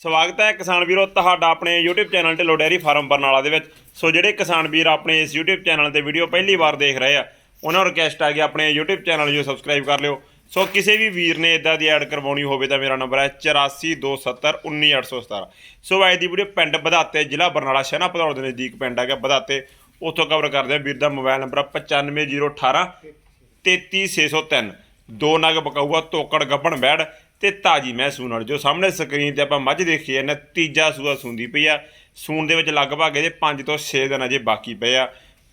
ਸਵਾਗਤ ਹੈ ਕਿਸਾਨ ਵੀਰੋ ਤੁਹਾਡਾ ਆਪਣੇ YouTube channel Dhillon dairy farm Barnala ਦੇ ਵਿੱਚ। ਸੋ ਜਿਹੜੇ ਕਿਸਾਨ ਵੀਰ ਆਪਣੇ ਇਸ YouTube ਚੈਨਲ ਤੇ ਵੀਡੀਓ ਪਹਿਲੀ ਵਾਰ ਦੇਖ ਰਹੇ ਆ, ਉਹਨਾਂ ਨੂੰ ਰਿਕਵੈਸਟ ਆ ਕਿ ਆਪਣੇ YouTube ਚੈਨਲ ਨੂੰ ਸਬਸਕ੍ਰਾਈਬ ਕਰ ਲਿਓ। ਸੋ ਕਿਸੇ ਵੀ ਵੀਰ ਨੇ ਇਦਾਂ ਦੀ ਐਡ ਕਰਵਾਉਣੀ ਹੋਵੇ ਤਾਂ ਮੇਰਾ ਨੰਬਰ ਹੈ 8427191817 ਸੋ ਅੱਜ ਦੀ ਵੀਡੀਓ ਪਿੰਡ ਬਧਾਤੇ, ਜ਼ਿਲ੍ਹਾ ਬਰਨਾਲਾ ਸ਼ਹਿਣਾ ਭਦੌੜ ਦੇ ਨਜ਼ਦੀਕ ਪਿੰਡ ਹੈਗਾ ਵਧਾਤੇ ਉੱਥੋਂ ਕਵਰ ਕਰਦੇ ਆ ਵੀਰ ਦਾ ਮੋਬਾਈਲ ਨੰਬਰ 95018 33603 ਦੋ ਨਗ ਬਕਾਊਆ, ਤੋਕੜ, ਗੱਬਣ, ਬੈੜ। ਤੇ ਤਾਜੀ ਮੈਂ ਸੂਣ ਵਾਲੀ, ਜੋ ਸਾਹਮਣੇ ਸਕਰੀਨ ਤੇ ਆਪਾਂ ਮੱਝ ਦੇਖੀ ਹੈ ਤੀਜਾ ਸੂਆ ਸੂੰਦੀ ਪਈ ਆ। ਸੂਣ ਦੇ ਵਿੱਚ ਲਗਭਗ ਇਹਦੇ 5 ਤੋਂ 6 ਦਿਨ ਅਜੇ ਬਾਕੀ ਪਏ ਆ।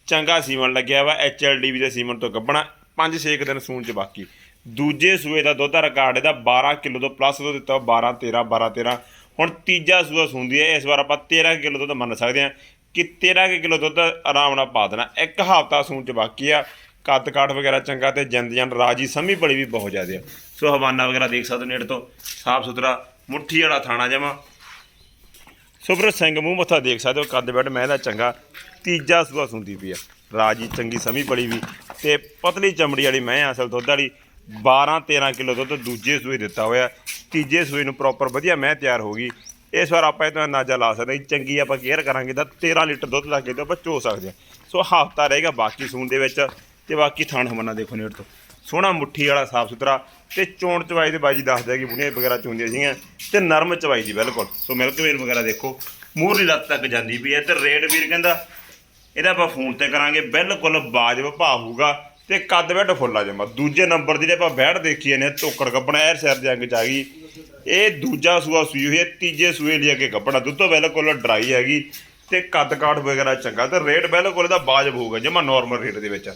ਚੰਗਾ ਸੀਮਨ ਲੱਗਿਆ ਵਾ ਐਚਐਲਡੀਵੀ ਦੇ ਸੀਮਨ ਤੋਂ ਗੱਬਣਾ 5-6 ਦਿਨ ਸੂਣ ਚ ਬਾਕੀ। ਦੂਜੇ ਸੂਏ ਦਾ ਦੁੱਧ ਦਾ ਰਿਕਾਰਡ ਇਹਦਾ 12 ਕਿਲੋ ਤੋਂ ਪਲੱਸ ਦੁੱਧ ਦਿੱਤਾ 12 13 12 13 ਹੁਣ ਤੀਜਾ ਸੂਆ ਸੂੰਦੀ ਹੈ, ਇਸ ਵਾਰ ਆਪਾਂ 13 ਕਿਲੋ ਦੁੱਧ ਮੰਨ ਸਕਦੇ ਹਾਂ ਕਿ 13 ਕੁ ਕਿਲੋ ਦੁੱਧ ਆਰਾਮ ਨਾਲ ਪਾ ਦੇਣਾ। ਇੱਕ ਹਫ਼ਤਾ ਸੂਣ ਚ ਬਾਕੀ ਆ। ਕੱਦ ਕਾਠ ਵਗੈਰਾ ਚੰਗਾ ਤੇ ਜਿੰਦ ਜਨ ਰਾਜੀ, ਸਮੀ ਬੜੀ ਵੀ ਬਹੁਤ ਜ਼ਿਆਦਾ ਆ। ਸੋ ਹਵਾਨਾ ਵਗੈਰਾ ਦੇਖ ਸਕਦੇ ਹੋ ਨੇੜੇ ਤੋਂ, ਸਾਫ਼ ਸੁਥਰਾ, ਮੁੱਠੀ ਵਾਲਾ ਥਾਣਾ ਜਮਾ। ਸੁਬਰ ਸਿੰਘ ਮੂੰਹ ਮੱਥਾ ਦੇਖ ਸਕਦੇ ਹੋ ਕੱਦ ਬੈਠ ਮੈਂ ਦਾ ਚੰਗਾ। ਤੀਜਾ ਸੂਆ ਸੁੰਦੀ ਪਈ ਆ। ਰਾਜੀ ਚੰਗੀ ਸਮੀ ਬੜੀ ਵੀ। ਤੇ ਪਤਲੀ ਚਮੜੀ ਵਾਲੀ ਮੈਂ ਅਸਲ ਦੁੱਧ ਵਾਲੀ। 12 13 ਕਿਲੋ ਦੁੱਧ ਦੂਜੇ ਸੂਏ ਦਿੱਤਾ ਹੋਇਆ। ਤੀਜੇ ਸੂਏ ਨੂੰ ਪ੍ਰੋਪਰ ਵਧੀਆ ਮੈਂ ਤਿਆਰ ਹੋ ਗਈ। ਇਸ ਵਾਰ ਆਪਾਂ ਇਹ ਤੋਂ ਅੰਦਾਜ਼ਾ ਲਾ ਸਕਦੇ ਹਾਂ ਚੰਗੀ ਆਪਾਂ ਕੇਅਰ ਕਰਾਂਗੇ ਤਾਂ 13 ਲੀਟਰ ਦੁੱਧ ਲੱਗ ਕੇ ਤੇ ਆਪਾਂ ਚੋ ਸਕਦੇ ਹਾਂ। ਸੋ ਹਫਤਾ ਰਹੇਗਾ ਬਾਕੀ ਸੂਨ ਦੇ ਵਿੱਚ ਤੇ ਬਾਕੀ ਥਾਣ ਹਮਨਾ ਦੇਖੋ ਨੇੜ ਤੋਂ। ਸੋਹਣਾ ਮੁੱਠੀ ਵਾਲਾ ਸਾਫ਼ ਸੁਥਰਾ ਤੇ ਚੋਣ ਚਵਾਈ ਦੇ ਬਾਜੀ ਦੱਸਦਾ ਕਿ ਬੁਣੀਆਂ ਵਗੈਰਾ ਚੁੰਦੀਆਂ ਸੀਗੀਆਂ ਤੇ ਨਰਮ ਚਵਾਈ ਦੀ ਬਿਲਕੁਲ। ਸੋ ਮਿਲਕਵੇਰ ਵਗੈਰਾ ਦੇਖੋ ਮੂਹਰੀ ਲੱਤ ਤੱਕ ਜਾਂਦੀ ਵੀ ਹੈ ਤੇ ਰੇਟ ਵੀਰ ਕਹਿੰਦਾ ਇਹਦਾ ਆਪਾਂ ਫੋਨ ਤੇ ਕਰਾਂਗੇ, ਬਿਲਕੁਲ ਬਾਜਬ ਭਾਅ ਹੋਊਗਾ ਤੇ ਕੱਦ ਬੈਠ ਫੁੱਲ ਆ ਜਮਾ। ਦੂਜੇ ਨੰਬਰ ਦੀ ਜੇ ਆਪਾਂ ਬੈਠ ਦੇਖੀਏ ਨੇ ਧੋਕੜ ਕੱਪਣਾ ਐਰ ਸਿਰ ਦੇ ਅੰਗ ਚ ਆ ਗਈ। ਇਹ ਦੂਜਾ ਸੂਆ ਸੂਈ ਹੋਈ ਹੈ, ਤੀਜੇ ਸੂਏ ਲਈ ਅੱਗੇ ਕੱਪਣਾ। ਤੋਂ ਬਿਲਕੁਲ ਡਰਾਈ ਹੈਗੀ ਤੇ ਕੱਦ ਕਾਠ ਵਗੈਰਾ ਚੰਗਾ ਤੇ ਰੇਟ ਬਿਲਕੁਲ ਇਹਦਾ ਬਾਜਬ ਹੋਊਗਾ ਜਮਾ ਨਾਰਮਲ ਰੇਟ ਦੇ ਵਿੱਚ।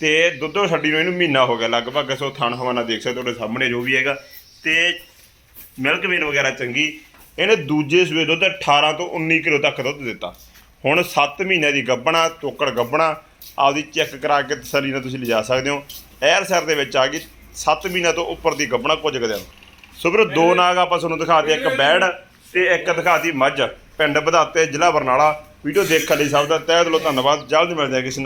ਤੇ ਦੁੱਧੋ ਛੱਡੀ ਨੂੰ ਇਹਨੂੰ ਮਹੀਨਾ ਹੋ ਗਿਆ ਲਗਭਗ ਸੋ ਥਣ ਹਵਾਨਾ ਦੇਖ ਸਕਦੇ ਹੋ ਤੁਹਾਡੇ ਸਾਹਮਣੇ ਜੋ ਵੀ ਹੈਗਾ। ਤੇ ਮਿਲਕ ਵੇਨ ਵਗੈਰਾ ਚੰਗੀ ਇਹਨੇ ਦੂਜੇ ਸੂਏ ਦੁੱਧ 18 ਤੋਂ 19 ਕਿਲੋ ਤੱਕ ਦੁੱਧ ਦਿੱਤਾ। ਹੁਣ 7 ਮਹੀਨਿਆਂ ਦੀ ਗੱਬਣਾ ਤੋਕੜ ਗੱਬਣਾ ਆਪਦੀ ਚੈੱਕ ਕਰਾ ਕੇ ਤਸੱਲੀ ਨਾਲ ਤੁਸੀਂ ਲਿਜਾ ਸਕਦੇ ਹੋ। ਐਰ ਸਰ ਦੇ ਵਿੱਚ ਆ ਗਈ 7 ਮਹੀਨਿਆਂ ਤੋਂ ਉੱਪਰ ਦੀ ਗੱਬਣਾ ਕੁਝ ਕਦਿਆਂ ਸੋ ਵੀਰੋ ਦੋ ਨਾਗ ਆਪਾਂ ਤੁਹਾਨੂੰ ਦਿਖਾਤੇ ਇੱਕ ਬੈੜ ਤੇ ਇੱਕ ਦਿਖਾਤੀ ਮੱਝ। ਪਿੰਡ ਵਧਾਤੇ ਜ਼ਿਲ੍ਹਾ ਬਰਨਾਲਾ। ਵੀਡੀਓ ਦੇਖਣ ਲਈ ਸਭ ਦਾ ਤਹਿ ਦਿਲੋਂ ਧੰਨਵਾਦ। ਜਲਦ ਮਿਲਦੇ ਹਾਂ ਕਿਸੇ